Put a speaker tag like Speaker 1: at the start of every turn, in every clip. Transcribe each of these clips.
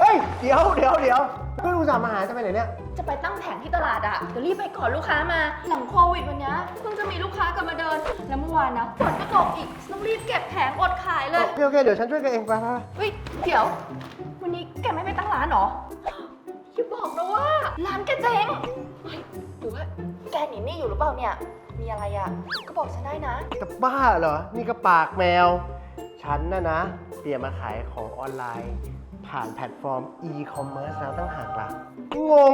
Speaker 1: เฮ้ย เดี๋ยวเดี๋ยวเดี๋ยวเพื่อนอุตส่าห์มาหาจะไปไหนเนี่ย
Speaker 2: จะไปตั้งแผงที่ตลาดอะเดี๋ยวรีบไปก่อนลูกค้ามา หลังโควิดวันเนี้ยเพิ่งจะมีลูกค้ากลับมาเดิน แล้วเมื่อวานนะฝนก็ตกอีกต้องรีบเก็บแผงอดขายเลย
Speaker 1: โอเคโอเคเดี๋ยวฉันช่วยแกเองไปไปไป
Speaker 2: เฮ้ยเดี๋ยว วันนี้แกไม่ไปตั้งร้านเหรออย่าบอกนะว่าร้านแกเจ๊งเฮ้ยหรือว่าแกหนีหนี้อยู่หรือเปล่าเนี่ย มีอะไรอะก็บอกฉันได้นะ
Speaker 1: จะบ้าเหรอ นี่ก็ปากแมว ฉันน่ะนะ เปลี่ยนมาขายของออนไลน์ ผ่านแพลตฟอร์ม e-commerce แล้วตั้งหากล่ะงง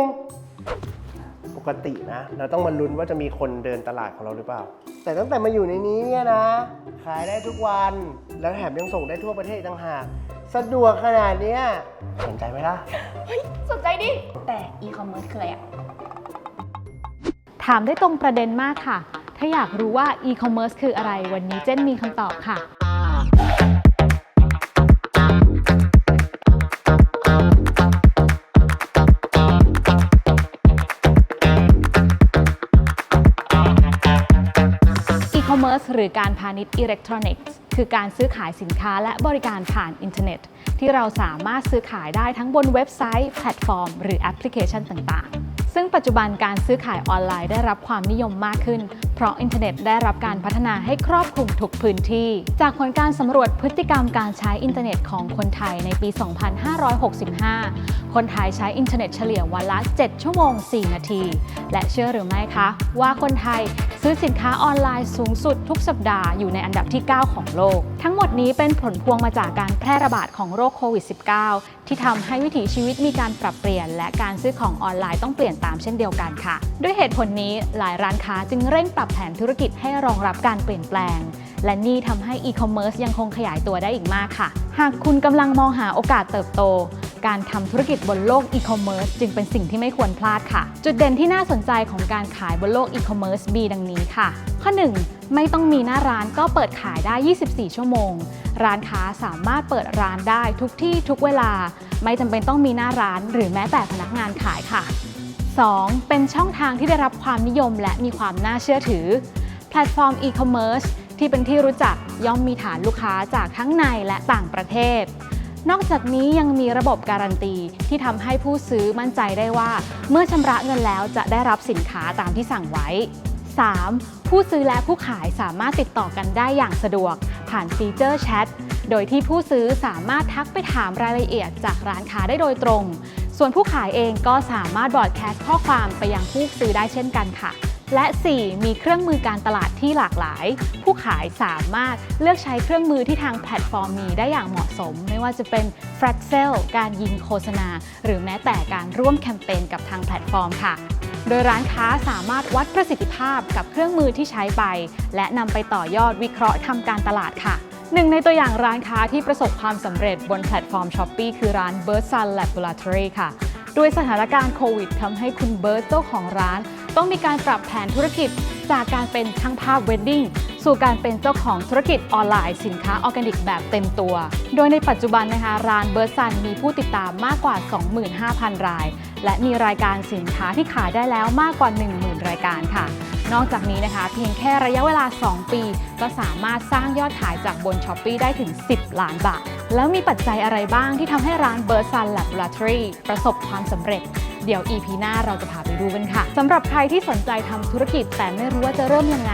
Speaker 1: ปกตินะ เราต้องมาลุ้นว่าจะมีคนเดินตลาดของเราหรือเปล่า แต่ตั้งแต่มาอยู่ในนี้เนี่ยนะ ขายได้ทุกวัน แล้วแถมยังส่งได้ทั่วประเทศอีกต่างหาก สะดวกขนาดเนี้ยสนใจไหมล่ะ
Speaker 2: เฮ้ยสนใจดิ แต่ e-commerce คืออะไรอะ
Speaker 3: ถามได้ตรงประเด็นมากค่ะ ถ้าอยากรู้ว่า e-commerce คืออะไร วันนี้เจนมีคำตอบค่ะ e-commerce หรือการพาณิชย์อิเล็กทรอนิกส์คือการซื้อขายสินค้าและบริการผ่านอินเทอร์เน็ต ที่เราสามารถซื้อขายได้ทั้งบนเว็บไซต์ แพลตฟอร์ม หรือแอปพลิเคชันต่างๆ ซึ่งปัจจุบันการซื้อขายออนไลน์ได้รับความนิยมมากขึ้น เพราะอินเทอร์เน็ตได้รับการพัฒนาให้ครอบคลุมทุกพื้นที่ จากผลการสำรวจพฤติกรรมการใช้อินเทอร์เน็ตของคนไทยในปี 2565 คนไทยใช้อินเทอร์เน็ตเฉลี่ยวันละ 7 ชั่วโมง 4 นาที และเชื่อหรือไม่คะ ว่าคนไทย ซื้อสินค้าออนไลน์สูงสุดทุกสัปดาห์อยู่ในอันดับที่ 9 ของโลก ทั้งหมดนี้เป็นผลพวงมาจากการแพร่ระบาดของโรคโควิด -19 ที่ทำให้วิถีชีวิตมีการปรับเปลี่ยน และการซื้อของออนไลน์ต้องเปลี่ยนตามเช่นเดียวกันค่ะ ด้วยเหตุผลนี้หลายร้านค้าจึงเร่งปรับแผนธุรกิจให้รองรับการเปลี่ยนแปลง และนี่ทำให้อีคอมเมิร์ซยังคงขยายตัวได้อีกมากค่ะ หากคุณกำลังมองหาโอกาสเติบโต การทำธุรกิจบนโลกอีคอมเมิร์ซจึงเป็นสิ่งที่ไม่ควรพลาดค่ะ จุดเด่นที่น่าสนใจของการขายบนโลกอีคอมเมิร์ซมีดังนี้ค่ะ ข้อ 1 ไม่ต้องมีหน้าร้านก็เปิดขายได้ 24 ชั่วโมง ร้านค้าสามารถเปิดร้านได้ทุกที่ทุกเวลา ไม่จำเป็นต้องมีหน้าร้านหรือแม้แต่พนักงานขายค่ะ 2. เป็นช่องทางที่ได้รับความนิยมและมีความน่าเชื่อถือ แพลตฟอร์มอีคอมเมิร์ซที่เป็นที่รู้จักย่อมมีฐานลูกค้าจากทั้งในและต่างประเทศ นอกจากนี้ยังมีระบบการันตีที่ทำให้ผู้ซื้อมั่นใจได้ว่า เมื่อชำระเงินแล้วจะได้รับสินค้าตามที่สั่งไว้ 3. ผู้ซื้อและผู้ขายสามารถติดต่อกันได้อย่างสะดวก ผ่านฟีเจอร์แชทโดยที่ผู้ซื้อสามารถทักไปถามรายละเอียดจากร้านค้าได้โดยตรง ส่วนผู้ขายเองก็สามารถบอดแคสต์ข้อความไปยังผู้ซื้อได้เช่นกันค่ะ และ 4. มีเครื่องมือการตลาดที่หลากหลาย ผู้ขายสามารถเลือกใช้เครื่องมือที่ทางแพลตฟอร์มมีได้อย่างเหมาะสม ไม่ว่าจะเป็น f r a t s e l การยิงโฆษณา หรือแม้แต่การร่วมแคมเปญกับทางแพลตฟอร์มค่ะ โดยร้านค้าสามารถวัดประสิทธิภาพกับเครื่องมือที่ใช้ไป และนำไปต่อยอดวิเคราะห์ทำการตลาดค่ะหนึ่งในตัวอย่างร้านค้าที่ประสบความสำเร็จบนแพลตฟอร์ม s h อ p e e คือร้าน Bird Sun Laboratory ค่ะ ด้วยสถานการณ์โควิดทำให้คุณเบิร์ตเจ้าของร้าน ต้องมีการปรับแผนธุรกิจ จากการเป็นช่างภาพเวดดิ้งสู่การเป็นเจ้าของธุรกิจออนไลน์สินค้าออร์แกนิกแบบเต็มตัว โดยในปัจจุบันนะคะ ร้านเบิร์ซันมีผู้ติดตามมากกว่า 25,000 ราย และมีรายการสินค้าที่ขายได้แล้วมากกว่า 10,000 รายการค่ะ นอกจากนี้นะคะ เพียงแค่ระยะเวลา 2 ปี ก็สามารถสร้างยอดขายจากบน s h อ p e e ได้ถึง 10 ล้านบาท แล้วมีปัจจัยอะไรบ้างที่ทำให้ร้าน b i r d Sun Laboratory ประสบความสำเร็จ เดี๋ยว EP หน้าเราจะพาไปดูกันค่ะสำหรับใครที่สนใจทำธุรกิจแต่ไม่รู้ว่าจะเริ่มยังไง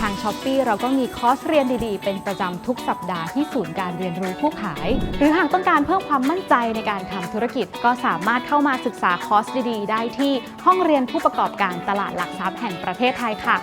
Speaker 3: ทาง s h อ p e e เราก็มีคอร์สเรียนดีๆ เป็นประจำทุกสัปดาห์ที่ศูนย์การเรียนรู้ผู้ขาย หรือหากต้องการเพิ่มความมั่นใจในการทำธุรกิจก็สามารถเข้ามาศึกษาคอร์สดีๆ ได้ที่ห้องเรียนผู้ประกอบการตลาดหลักทรัพย์แห่งประเทศไทยค่ะ